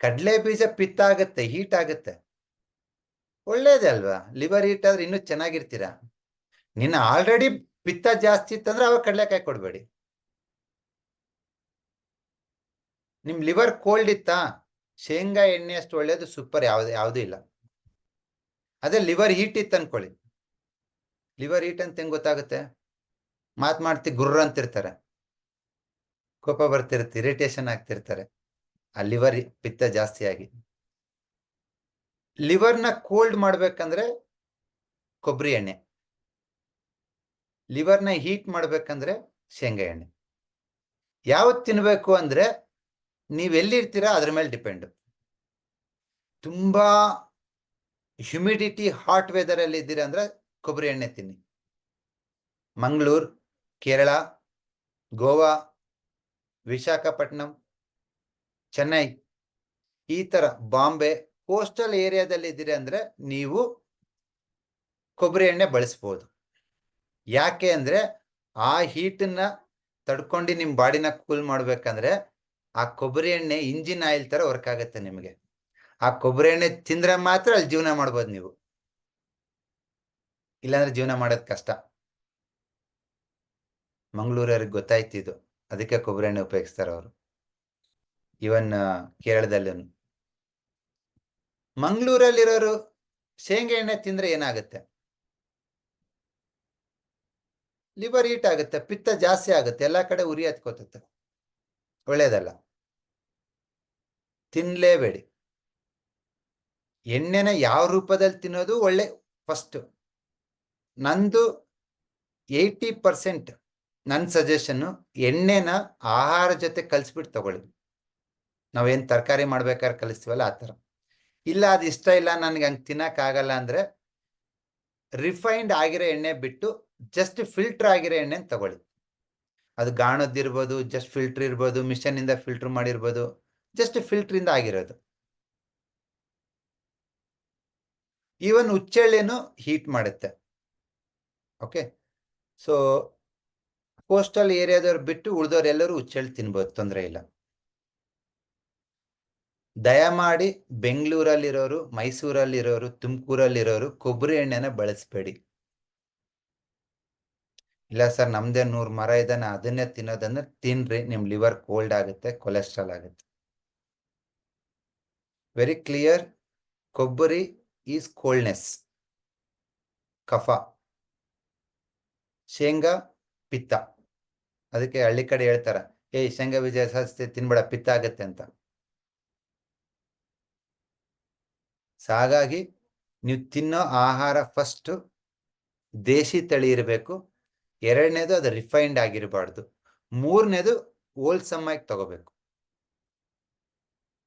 ಕಡಲೆ ಬೀಜ ಪಿತ್ತ ಆಗುತ್ತೆ, ಹೀಟ್ ಆಗುತ್ತೆ. ಒಳ್ಳೇದೇ ಅಲ್ವಾ? ಲಿವರ್ ಹೀಟ್ ಆದ್ರೆ ಇನ್ನೂ ಚೆನ್ನಾಗಿರ್ತೀರ? ನಿನ್ನ ಆಲ್ರೆಡಿ ಪಿತ್ತ ಜಾಸ್ತಿ ಇತ್ತಂದ್ರೆ ಅವಾಗ ಕಡಲೆಕಾಯಿ ಕೊಡಬೇಡಿ. ನಿಮ್ ಲಿವರ್ ಕೋಲ್ಡ್ ಇತ್ತಾ? ಶೇಂಗಾ ಎಣ್ಣೆ ಅಷ್ಟು ಒಳ್ಳೇದು, ಸೂಪರ್, ಯಾವ್ದು, ಯಾವುದೂ ಇಲ್ಲ. ಅದೇ ಲಿವರ್ ಹೀಟ್ ಇತ್ತು ಅನ್ಕೊಳ್ಳಿ. ಲಿವರ್ ಹೀಟ್ ಅಂತ ಹೆಂಗ್ ಗೊತ್ತಾಗುತ್ತೆ? ಮಾತ್ ಮಾಡ್ತಿ ಗುರ್ರ ಅಂತಿರ್ತಾರೆ ಕೋಪ ಬರ್ತಿರುತ್ತೆ, ಇರಿಟೇಷನ್ ಆಗ್ತಿರ್ತಾರೆ. ಆ ಲಿವರ್ ಪಿತ್ತ ಜಾಸ್ತಿ ಆಗಿ. ಲಿವರ್ನ ಕೋಲ್ಡ್ ಮಾಡ್ಬೇಕಂದ್ರೆ ಕೊಬ್ಬರಿ ಎಣ್ಣೆ. ಲಿವರ್ನ ಹೀಟ್ ಮಾಡ್ಬೇಕಂದ್ರೆ ಶೇಂಗಾ ಎಣ್ಣೆ. ಯಾವತ್ತು ತಿನ್ನಬೇಕು ಅಂದ್ರೆ ನೀವೆಲ್ಲಿರ್ತೀರಾ ಅದ್ರ ಮೇಲೆ ಡಿಪೆಂಡ್ ತುಂಬಾ ಹ್ಯುಮಿಡಿಟಿ ಹಾಟ್ ವೆದರ್ ಅಲ್ಲಿ ಇದ್ದೀರಾ ಅಂದ್ರೆ ಕೊಬ್ಬರಿ ಎಣ್ಣೆ ತಿನ್ನಿ. ಮಂಗಳೂರು, ಕೇರಳ, ಗೋವಾ ವಿಶಾಖಪಟ್ಟಣಂ ಚೆನ್ನೈ. ಈ ತರ ಬಾಂಬೆ ಕೋಸ್ಟಲ್ ಏರಿಯಾದಲ್ಲಿ ಇದ್ದೀರಿ ಅಂದ್ರೆ ನೀವು ಕೊಬ್ಬರಿ ಎಣ್ಣೆ ಬಳಸ್ಬೋದು. ಯಾಕೆ ಅಂದ್ರೆ ಆ ಹೀಟನ್ನ ತಡ್ಕೊಂಡು ನಿಮ್ ಬಾಡಿನ ಕೂಲ್ ಮಾಡ್ಬೇಕಂದ್ರೆ ಆ ಕೊಬ್ಬರಿ ಎಣ್ಣೆ ಇಂಜಿನ್ ಆಯಿಲ್ ತರ ವರ್ಕ್ ಆಗುತ್ತೆ ನಿಮಗೆ. ಆ ಕೊಬ್ಬರಿ ಎಣ್ಣೆ ತಿಂದ್ರೆ ಮಾತ್ರ ಅಲ್ಲಿ ಜೀವನ ಮಾಡ್ಬೋದು ನೀವು. ಇಲ್ಲಾಂದ್ರೆ ಜೀವನ ಮಾಡೋದ್ ಕಷ್ಟ. ಮಂಗಳೂರವ್ರಿಗೆ ಗೊತ್ತಾಯ್ತು ಇದು. ಅದಕ್ಕೆ ಕೊಬ್ಬರಿ ಎಣ್ಣೆ ಉಪಯೋಗಿಸ್ತಾರೆ ಅವರು ಇವನ್ ಕೇರಳದಲ್ಲೂ ಮಂಗಳೂರಲ್ಲಿರೋರು ಶೇಂಗಾ ಎಣ್ಣೆ ತಿಂದ್ರೆ ಏನಾಗುತ್ತೆ? ಲಿವರ್ ಹೀಟ್ ಆಗುತ್ತೆ, ಪಿತ್ತ ಜಾಸ್ತಿ ಆಗುತ್ತೆ, ಎಲ್ಲಾ ಕಡೆ ಉರಿ ಹತ್ಕೋತತ್ತೆ ಒಳ್ಳೇದಲ್ಲ? ತಿನ್ಲೇಬೇಡಿ. ಎಣ್ಣೆನ ಯಾವ ರೂಪದಲ್ಲಿ ತಿನ್ನೋದು ಒಳ್ಳೆ ಫಸ್ಟ್. ನಂದು ಏಯ್ಟಿ ಪರ್ಸೆಂಟ್ ನನ್ನ ಸಜೆಷನ್ನು ಎಣ್ಣೆನ ಆಹಾರ ಜೊತೆ ಕಲಿಸ್ಬಿಟ್ಟು ತಗೊಳ್ಳಿ. ನಾವೇನ್ ತರಕಾರಿ ಮಾಡ್ಬೇಕಾದ್ರೆ ಕಲಿಸ್ತೀವಲ್ಲ ಆ ಥರ. ಇಲ್ಲ, ಅದು ಇಷ್ಟ ಇಲ್ಲ, ನನ್ಗೆ ಹಂಗೆ ತಿನ್ನಕ್ಕಾಗಲ್ಲ ಅಂದ್ರೆ ರಿಫೈನ್ಡ್ ಆಗಿರೋ ಎಣ್ಣೆ ಬಿಟ್ಟು ಜಸ್ಟ್ ಫಿಲ್ಟರ್ ಆಗಿರೋ ಎಣ್ಣೆ ತಗೊಳ್ಳಿ. ಅದು ಗಾಣದ್ದಿರ್ಬೋದು ಜಸ್ಟ್ ಫಿಲ್ಟರ್ ಇರ್ಬೋದು ಮಿಷನ್ ಇಂದ ಫಿಲ್ಟರ್ ಮಾಡಿರ್ಬೋದು ಜಸ್ಟ್ ಫಿಲ್ಟರ್ ಇಂದ ಆಗಿರೋದು. ಈವನ್ ಹುಚ್ಚೆಳ್ಳೇನು ಹೀಟ್ ಮಾಡುತ್ತೆ. ಓಕೆ ಸೊ ಕೋಸ್ಟಲ್ ಏರಿಯಾದವ್ರು ಬಿಟ್ಟು ಉಳಿದವ್ರೆಲ್ಲರೂ ಹುಚ್ಚೆಳ್ಳು ತಿನ್ಬೋದು, ತೊಂದರೆ ಇಲ್ಲ. ದಯಮಾಡಿ ಬೆಂಗಳೂರಲ್ಲಿರೋರು, ಮೈಸೂರಲ್ಲಿರೋರು, ತುಮಕೂರಲ್ಲಿರೋರು ಕೊಬ್ಬರಿ ಎಣ್ಣೆನ ಬಳಸಬೇಡಿ. ಇಲ್ಲ ಸರ್, ನಮ್ದೇ ನೂರ್ ಮರ ಇದೆ, ನಾ ಅದನ್ನೇ ತಿನ್ನೋದಂದ್ರೆ ತಿನ್ರಿ. ನಿಮ್ ಲಿವರ್ ಕೋಲ್ಡ್ ಆಗುತ್ತೆ, ಕೊಲೆಸ್ಟ್ರಾಲ್ ಆಗುತ್ತೆ. ವೆರಿ ಕ್ಲಿಯರ್ ಕೊಬ್ಬರಿ ಈಸ್ ಕೋಲ್ಡ್ನೆಸ್. ಕಫ. ಶೇಂಗಾ, ಪಿತ್ತ. ಅದಕ್ಕೆ ಹಳ್ಳಿ ಕಡೆ ಹೇಳ್ತಾರ, ಏಯ್, ಶೇಂಗಾ ಬೀಜ ಜಾಸ್ತಿ ತಿನ್ಬೇಡ, ಪಿತ್ತ ಆಗುತ್ತೆ ಅಂತ. ಸೊ ಹಾಗಾಗಿ ನೀವು ತಿನ್ನೋ ಆಹಾರ ಫಸ್ಟು ದೇಶಿ ತಳಿ ಇರಬೇಕು. ಎರಡನೇದು ಅದು ರಿಫೈನ್ಡ್ ಆಗಿರಬಾರ್ದು. ಮೂರನೇದು ಹೋಲ್ಸಮ್ ಆಗಿ ತಗೋಬೇಕು.